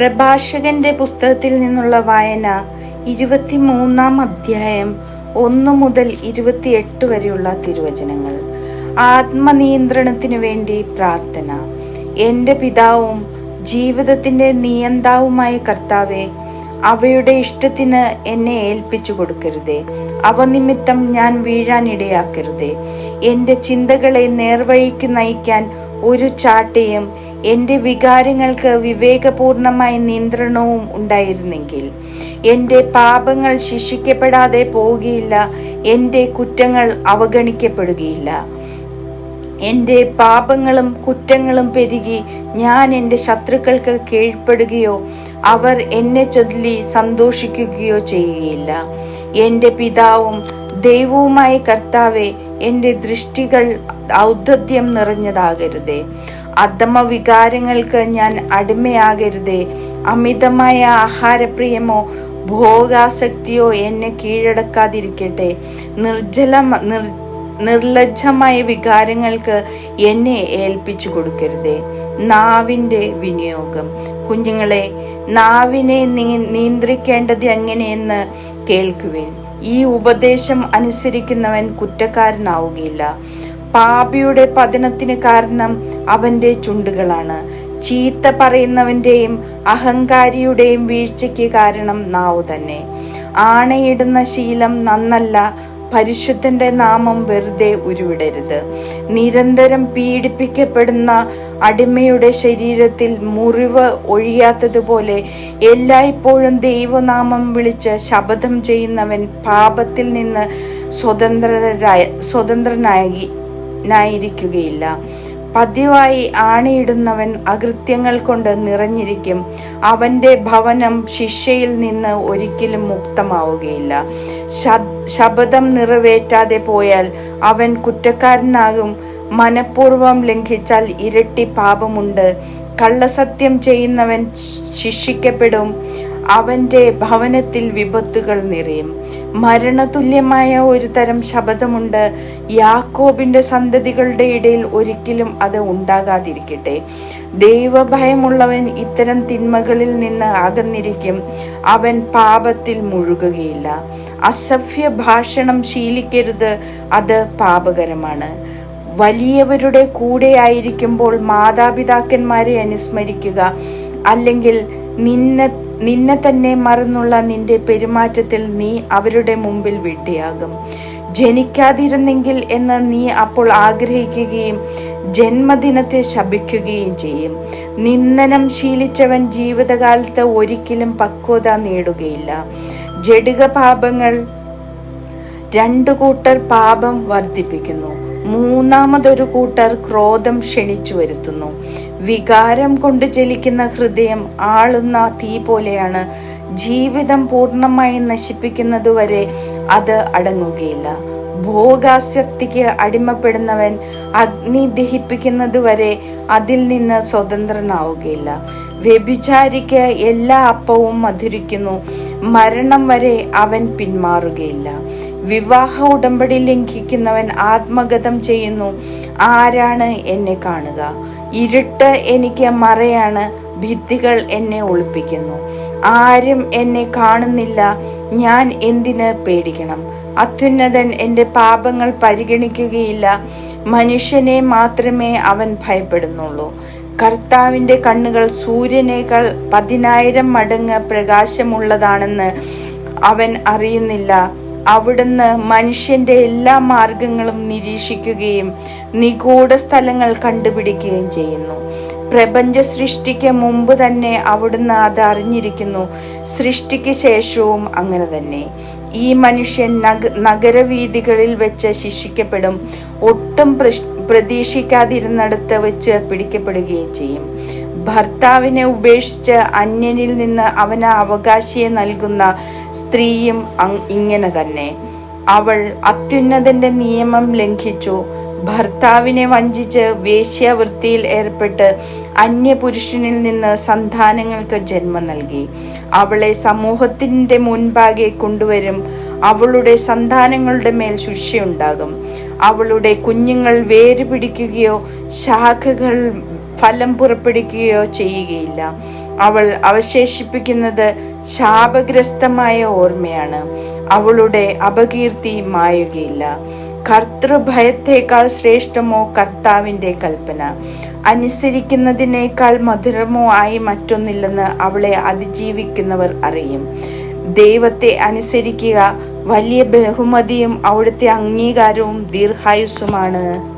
പ്രഭാഷകന്റെ പുസ്തകത്തിൽ നിന്നുള്ള വായന ഇരുപത്തിമൂന്നാം അധ്യായം ഒന്ന് മുതൽ ഇരുപത്തിയെട്ട് വരെയുള്ള തിരുവചനങ്ങൾ. ആത്മനിയന്ത്രണത്തിനു വേണ്ടി പ്രാർത്ഥന. എന്റെ പിതാവും ജീവിതത്തിന്റെ നിയന്താവുമായ കർത്താവെ അവയുടെ ഇഷ്ടത്തിന് എന്നെ ഏൽപ്പിച്ചു കൊടുക്കരുതേ. അവ നിമിത്തം ഞാൻ വീഴാനിടയാക്കരുതേ എന്റെ ചിന്തകളെ നേർവഴിക്ക് നയിക്കാൻ ഒരു ചാട്ടയും എന്റെ വികാരങ്ങൾക്ക് വിവേകപൂർണമായ നിയന്ത്രണവും ഉണ്ടായിരുന്നെങ്കിൽ എന്റെ പാപങ്ങൾ ശിക്ഷിക്കപ്പെടാതെ പോവുകയില്ല എന്റെ കുറ്റങ്ങൾ അവഗണിക്കപ്പെടുകയില്ല. എന്റെ പാപങ്ങളും കുറ്റങ്ങളും പെരുകി ഞാൻ എന്റെ ശത്രുക്കൾക്ക് കീഴ്പ്പെടുകയോ അവർ എന്നെ ചൊല്ലി സന്തോഷിക്കുകയോ ചെയ്യുകയില്ല. എന്റെ പിതാവും ദൈവവുമായ കർത്താവെ എന്റെ ദൃഷ്ടികൾ ഔദ്ധത്യം നിറഞ്ഞതാകരുതേ. അധമ വികാരങ്ങൾക്ക് ഞാൻ അടിമയാകരുതേ. അമിതമായ ആഹാരപ്രിയമോ ഭോഗാസക്തിയോ എന്നെ കീഴടക്കാതിരിക്കട്ടെ. നിർജല നിർ നിർലജ്ജമായ വികാരങ്ങൾക്ക് എന്നെ ഏൽപ്പിച്ചു കൊടുക്കരുതേ. നാവിന്റെ വിനിയോഗം. കുഞ്ഞുങ്ങളെ നാവിനെ നീ നിയന്ത്രിക്കേണ്ടത് എങ്ങനെയെന്ന് കേൾക്കുവിൻ. ഈ ഉപദേശം അനുസരിക്കുന്നവൻ കുറ്റക്കാരനാവുകയില്ല. പാപിയുടെ പതനത്തിന് കാരണം അവന്റെ ചുണ്ടുകളാണ്. ചീത്ത പറയുന്നവന്റെയും അഹങ്കാരിയുടെയും വീഴ്ചയ്ക്ക് കാരണം നാവു തന്നെ. ആണയിടുന്ന ശീലം നന്നല്ല പരിശുദ്ധന്റെ നാമം വെറുതെ ഉരുവിടരുത്. നിരന്തരം പീഡിപ്പിക്കപ്പെടുന്ന അടിമയുടെ ശരീരത്തിൽ മുറിവ് ഒഴിയാത്തതുപോലെ എല്ലായ്പ്പോഴും ദൈവനാമം വിളിച്ച് ശപഥം ചെയ്യുന്നവൻ പാപത്തിൽ നിന്ന് സ്വതന്ത്രരായ സ്വതന്ത്രനായി നായിരിക്കുകയില്ല പതിവായി ആണിയിടുന്നവൻ അകൃത്യങ്ങൾ കൊണ്ട് നിറഞ്ഞിരിക്കും. അവന്റെ ഭവനം ശിക്ഷയിൽ നിന്ന് ഒരിക്കലും മുക്തമാവുകയില്ല. ശബദം നിറവേറ്റാതെ പോയാൽ അവൻ കുറ്റക്കാരനാകും. മനഃപൂർവം ലംഘിച്ചാൽ ഇരട്ടി പാപമുണ്ട്. കള്ളസത്യം ചെയ്യുന്നവൻ ശിക്ഷിക്കപ്പെടും. അവന്റെ ഭവനത്തിൽ വിപത്തുകൾ നിറയും. മരണതുല്യമായ ഒരു തരം ശബ്ദമുണ്ട് യാക്കോബിന്റെ സന്തതികളുടെ ഇടയിൽ ഒരിക്കലും അത് ഉണ്ടാകാതിരിക്കട്ടെ. ദൈവഭയമുള്ളവൻ ഇത്തരം തിന്മകളിൽ നിന്ന് അകന്നിരിക്കും. അവൻ പാപത്തിൽ മുഴുകുകയില്ല. അസഭ്യ ഭാഷണം ശീലിക്കരുത്. അത് പാപകരമാണ്. വലിയവരുടെ കൂടെ ആയിരിക്കുമ്പോൾ മാതാപിതാക്കന്മാരെ അനുസ്മരിക്കുക. അല്ലെങ്കിൽ നിന്നെ നിന്നെ തന്നെ മറന്നുള്ള നിന്റെ പെരുമാറ്റത്തിൽ നീ അവരുടെ മുമ്പിൽ വിട്ടിയാകും. ജനിക്കാതിരുന്നെങ്കിൽ എന്ന് നീ അപ്പോൾ ആഗ്രഹിക്കുകയും ജന്മദിനത്തെ ശപിക്കുകയും ചെയ്യും. നിന്ദനം ശീലിച്ചവൻ ജീവിതകാലത്ത് ഒരിക്കലും പക്വത നേടുകയില്ല. ജഡിക പാപങ്ങൾ രണ്ടു കൂട്ടർ പാപം വർദ്ധിപ്പിക്കുന്നു. മൂന്നാമതൊരു കൂട്ടർ ക്രോധം ക്ഷണിച്ചു വരുത്തുന്നു. വികാരം കൊണ്ട് ജലിക്കുന്ന ഹൃദയം ആളുന്ന തീ പോലെയാണ്. ജീവിതം പൂർണമായി നശിപ്പിക്കുന്നതുവരെ അത് അടങ്ങുകയില്ല. ഭോഗാസക്തിക്ക് അടിമപ്പെടുന്നവൻ അഗ്നി ദഹിപ്പിക്കുന്നതുവരെ അതിൽ നിന്ന് സ്വതന്ത്രനാവുകയില്ല. വ്യഭിചാരിക്ക് എല്ലാ അപ്പവും മധുരിക്കുന്നു. മരണം വരെ അവൻ പിന്മാറുകയില്ല. വിവാഹ ഉടമ്പടി ലംഘിക്കുന്നവൻ ആത്മഗതം ചെയ്യുന്നു. ആരാണ് എന്നെ കാണുക? ഇരുട്ട് എനിക്ക് മറയാണ്. ഭിത്തികൾ എന്നെ ഒളിപ്പിക്കുന്നു. ആരും എന്നെ കാണുന്നില്ല. ഞാൻ എന്തിന് പേടിക്കണം? അത്യുന്നതൻ എന്റെ പാപങ്ങൾ പരിഗണിക്കുകയില്ല. മനുഷ്യനെ മാത്രമേ അവൻ ഭയപ്പെടുന്നുള്ളൂ. കർത്താവിന്റെ കണ്ണുകൾ സൂര്യനേക്കാൾ പതിനായിരം മടങ്ങ് പ്രകാശമുള്ളതാണെന്ന് അവൻ അറിയുന്നില്ല. അവിടുന്ന് മനുഷ്യന്റെ എല്ലാ മാർഗങ്ങളും നിരീക്ഷിക്കുകയും നിഗൂഢ സ്ഥലങ്ങൾ കണ്ടുപിടിക്കുകയും ചെയ്യുന്നു. പ്രപഞ്ച സൃഷ്ടിക്ക് മുമ്പ് തന്നെ അവിടുന്ന് അത് അറിഞ്ഞിരിക്കുന്നു. സൃഷ്ടിക്ക് ശേഷവും അങ്ങനെ തന്നെ. ഈ മനുഷ്യൻ നഗ നഗരവീതികളിൽ വെച്ച് ശിക്ഷിക്കപ്പെടും. ഒട്ടും പ്രതീക്ഷിക്കാതിരുന്നിടത്ത് വെച്ച് പിടിക്കപ്പെടുകയും ചെയ്യും. ഭർത്താവിനെ ഉപേക്ഷിച്ച് അന്യനിൽ നിന്ന് അവന് അവകാശിയെ നൽകുന്ന സ്ത്രീയും ഇങ്ങനെ തന്നെ. അവൾ അത്യുന്നതന്റെ നിയമം ലംഘിച്ചു. ഭർത്താവിനെ വഞ്ചിച്ച് വേശ്യാവൃത്തിയിൽ ഏർപ്പെട്ട് അന്യപുരുഷനിൽ നിന്ന് സന്താനങ്ങൾക്ക് ജന്മം നൽകി. അവളെ സമൂഹത്തിന്റെ മുൻപാകെ കൊണ്ടുവരും. അവളുടെ സന്താനങ്ങളുടെ മേൽ ശിക്ഷയുണ്ടാകും. അവളുടെ കുഞ്ഞുങ്ങൾ വേര് പിടിക്കുകയോ ശാഖകൾ ഫലം പുറപ്പെടുക്കുകയോ ചെയ്യുകയില്ല. അവൾ അവശേഷിപ്പിക്കുന്നത് ശാപഗ്രസ്തമായ ഓർമ്മയാണ്. അവളുടെ അപകീർത്തി മായുകയില്ല. കർത്തൃഭയത്തേക്കാൾ ശ്രേഷ്ഠമോ കർത്താവിന്റെ കൽപ്പന. അനുസരിക്കുന്നതിനേക്കാൾ മധുരമോ ആയി മറ്റൊന്നില്ലെന്ന് അവളെ അതിജീവിക്കുന്നവർ അറിയും. ദൈവത്തെ അനുസരിക്കുക വലിയ ബഹുമതിയും അവിടുത്തെ അംഗീകാരവും ദീർഘായുസ്സുമാണ്.